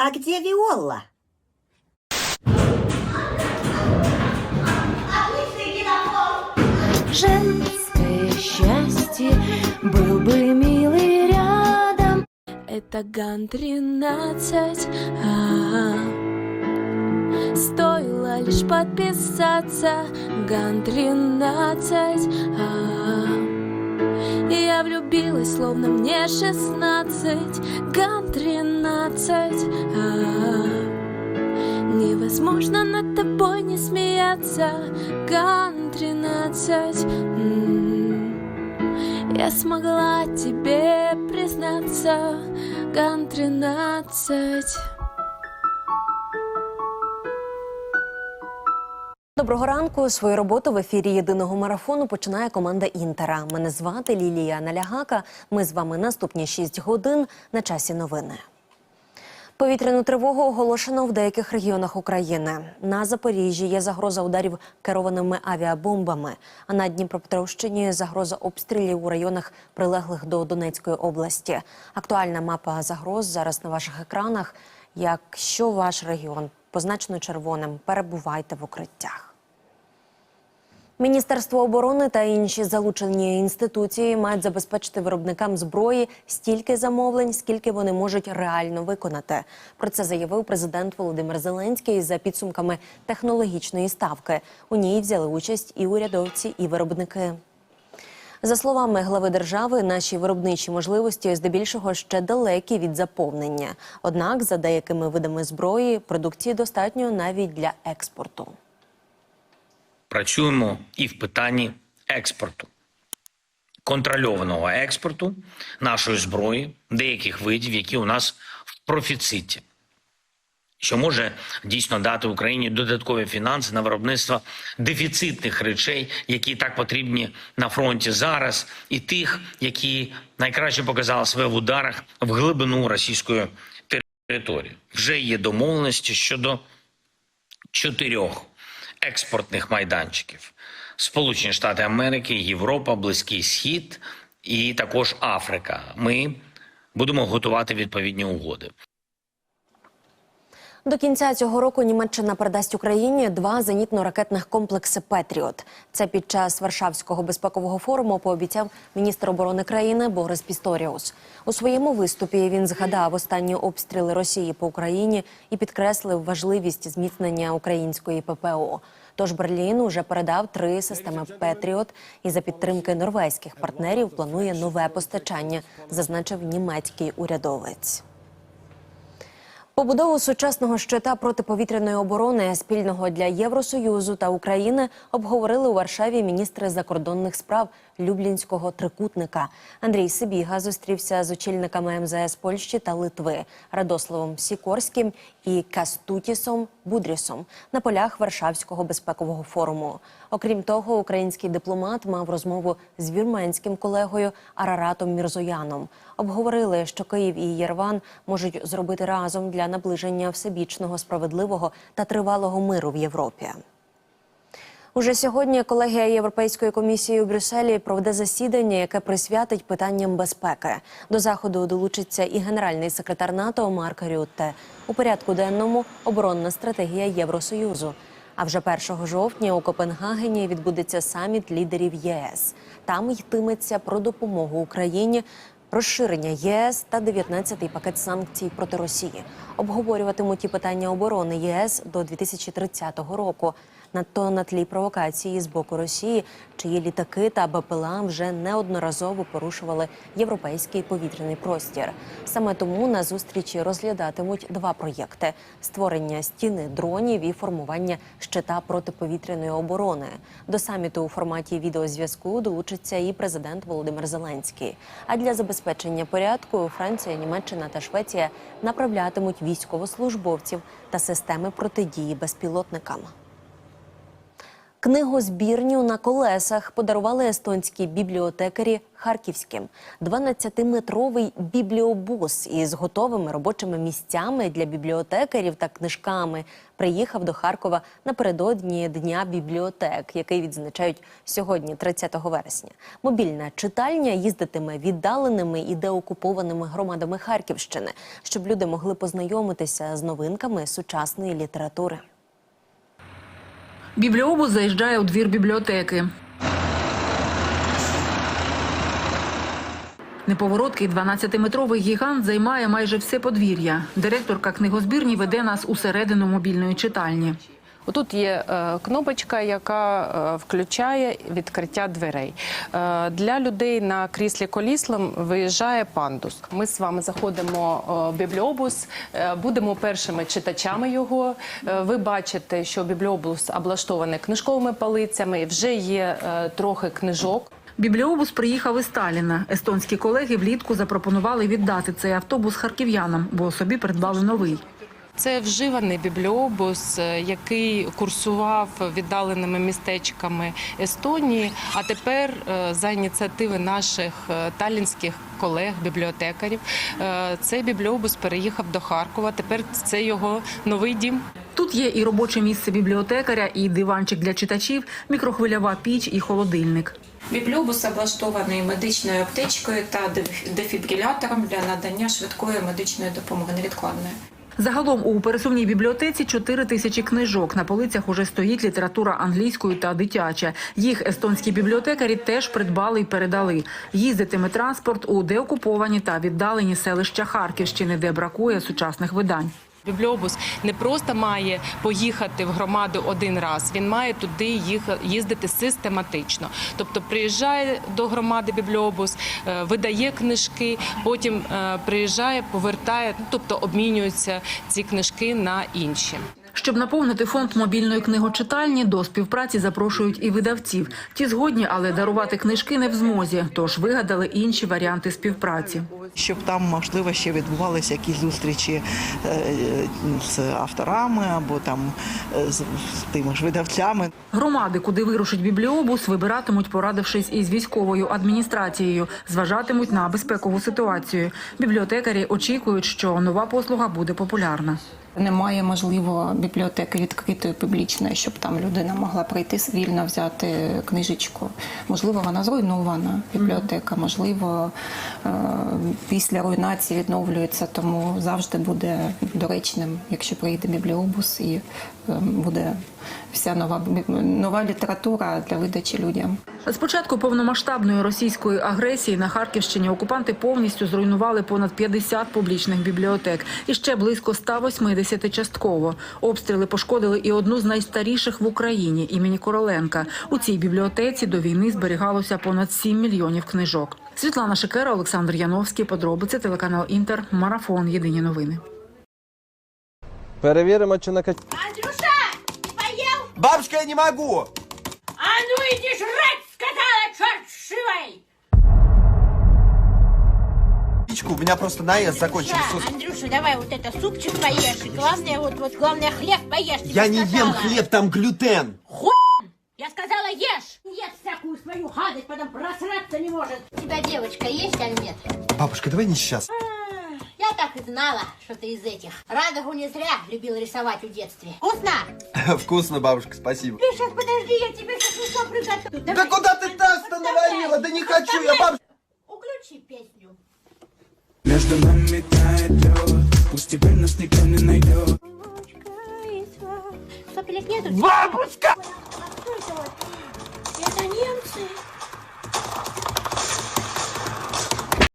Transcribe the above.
А где Виола? Женское счастье был бы милый рядом. Это Ган-13 а-а. Стоило лишь подписаться Ган-13 а-а влюбилась, словно мне шестнадцать, гам тринадцать. А-а-а. Невозможно над тобой не смеяться, гам тринадцать. Я смогла тебе признаться, гам тринадцать. Доброго ранку. Свою роботу в ефірі єдиного марафону починає команда Інтера. Мене звати Лілія Налягака. Ми з вами наступні 6 годин на часі новини. Повітряну тривогу оголошено в деяких регіонах України. На Запоріжжі є загроза ударів керованими авіабомбами. А на Дніпропетровщині загроза обстрілів у районах, прилеглих до Донецької області. Актуальна мапа загроз зараз на ваших екранах. Якщо ваш регіон позначено червоним, перебувайте в укриттях. Міністерство оборони та інші залучені інституції мають забезпечити виробникам зброї стільки замовлень, скільки вони можуть реально виконати. Про це заявив президент Володимир Зеленський за підсумками технологічної ставки. У ній взяли участь і урядовці, і виробники. За словами глави держави, наші виробничі можливості здебільшого ще далекі від заповнення. Однак, за деякими видами зброї, продукції достатньо навіть для експорту. Працюємо і в питанні експорту, контрольованого експорту нашої зброї, деяких видів, які у нас в профіциті, що може дійсно дати Україні додаткові фінанси на виробництво дефіцитних речей, які так потрібні на фронті зараз, і тих, які найкраще показали себе в ударах в глибину російської території. Вже є домовленості щодо чотирьох експортних майданчиків: Сполучені Штати Америки, Європа, Близький Схід і також Африка. Ми будемо готувати відповідні угоди. До кінця цього року Німеччина передасть Україні два зенітно-ракетних комплекси Петріот. Це під час Варшавського безпекового форуму пообіцяв міністр оборони країни Борис Пісторіус. У своєму виступі він згадав останні обстріли Росії по Україні і підкреслив важливість зміцнення української ППО. Тож Берлін уже передав три системи Петріот і за підтримки норвезьких партнерів планує нове постачання, зазначив німецький урядовець. Побудову сучасного щита протиповітряної оборони спільного для Євросоюзу та України обговорили у Варшаві міністри закордонних справ Люблінського трикутника. Андрій Сибіга зустрівся з очільниками МЗС Польщі та Литви Радославом Сікорським і Кастутісом Будрісом на полях Варшавського безпекового форуму. Окрім того, український дипломат мав розмову з вірменським колегою Араратом Мірзояном. Обговорили, що Київ і Єрван можуть зробити разом для наближення всебічного, справедливого та тривалого миру в Європі. Уже сьогодні колегія Європейської комісії у Брюсселі проведе засідання, яке присвятить питанням безпеки. До заходу долучиться і генеральний секретар НАТО Марк Рютте. У порядку денному оборонна стратегія Євросоюзу. А вже 1 жовтня у Копенгагені відбудеться саміт лідерів ЄС. Там йтиметься про допомогу Україні. Розширення ЄС та 19-й пакет санкцій проти Росії обговорюватимуть і питання оборони ЄС до 2030 року. Надто на тлі провокації з боку Росії, чиї літаки та БПЛА вже неодноразово порушували європейський повітряний простір. Саме тому на зустрічі розглядатимуть два проєкти: створення стіни дронів і формування щита протиповітряної оборони. До саміту у форматі відеозв'язку долучиться і президент Володимир Зеленський. А для забезпечення порядку Франція, Німеччина та Швеція направлятимуть військовослужбовців та системи протидії безпілотникам. Книгозбірню на колесах подарували естонські бібліотекарі харківським. 12-метровий бібліобус із готовими робочими місцями для бібліотекарів та книжками приїхав до Харкова напередодні Дня бібліотек, який відзначають сьогодні, 30 вересня. Мобільна читальня їздитиме віддаленими і деокупованими громадами Харківщини, щоб люди могли познайомитися з новинками сучасної літератури. Бібліобус заїжджає у двір бібліотеки. Неповороткий 12-метровий гігант займає майже все подвір'я. Директорка книгозбірні веде нас усередину мобільної читальні. Отут є е, кнопочка, яка е, включає відкриття дверей. Е, для людей на кріслі коліслом виїжджає пандус. Ми з вами заходимо в бібліобус, будемо першими читачами його. Ви бачите, що бібліобус облаштований книжковими полицями, вже є трохи книжок. Бібліобус приїхав із Сталіна. Естонські колеги влітку запропонували віддати цей автобус харків'янам, бо собі придбали новий. Це вживаний бібліобус, е, який курсував віддаленими містечками Естонії. А тепер е, за ініціативи наших е, талінських колег-бібліотекарів е, цей бібліобус переїхав до Харкова. Тепер це його новий дім. Тут є і робоче місце бібліотекаря, і диванчик для читачів, мікрохвильова піч і холодильник. Бібліобус облаштований медичною аптечкою та деф- дефібрилятором для надання швидкої медичної допомоги невідкладної. Загалом у пересувній бібліотеці 4 тисячі книжок. На полицях уже стоїть література англійською та дитяча. Їх естонські бібліотекарі теж придбали і передали. Їздитиме транспорт у деокуповані та віддалені селища Харківщини, де бракує сучасних видань. Бібліобус не просто має поїхати в громаду один раз, він має туди їх- їздити систематично. Тобто приїжджає до громади бібліобус, е, видає книжки, потім е, приїжджає, повертає, ну, тобто обмінюються ці книжки на інші. Щоб наповнити фонд мобільної книгочитальні, до співпраці запрошують і видавців. Ті згодні, але дарувати книжки не в змозі, тож вигадали інші варіанти співпраці. Щоб там можливо ще відбувалися якісь зустрічі е, з авторами або там е, з тими ж видавцями. Громади, куди вирушить бібліобус, вибиратимуть, порадившись із військовою адміністрацією, зважатимуть на безпекову ситуацію. Бібліотекарі очікують, що нова послуга буде популярна. Немає можливо бібліотеки відкритої публічної, щоб там людина могла прийти вільно взяти книжечку. Можливо, вона зруйнована бібліотека, можливо, е, після руйнації відновлюється, тому завжди буде доречним, якщо прийде бібліобус і е, буде вся нова нова література для видачі людям. З початку повномасштабної російської агресії на Харківщині окупанти повністю зруйнували понад 50 публічних бібліотек і ще близько 180 частково. Обстріли пошкодили і одну з найстаріших в Україні імені Короленка. У цій бібліотеці до війни зберігалося понад 7 мільйонів книжок. Світлана Шикера, Олександр Яновський. Подробиці телеканал Інтер. Марафон. Єдині новини. Перевіримо, чи на кач... Андрюша, поел? Бабушка, я не можу! А ну иди жрать, сказала, черт шивай! У меня просто наезд закончился. Андрюша, Андрюша, давай вот это супчик поешь. И главное, вот, вот, главное, хлеб поешь. Я не ем сказала. хлеб, там глютен. Я сказала, ешь. Ешь всякую свою гадость, потом просраться не может. У тебя девочка есть или нет? Бабушка, давай не сейчас. Я так и знала, что ты из этих. Радугу не зря любил рисовать в детстве. Вкусно? Вкусно, бабушка, спасибо. Ты сейчас подожди, я тебе сейчас все приготовлю. Да куда ты навалила? Да не хочу я, бабушка. Включи песню. Между нами тает лед Пусть теперь нас никто не найдет? Бабушка! А вот? Это немцы.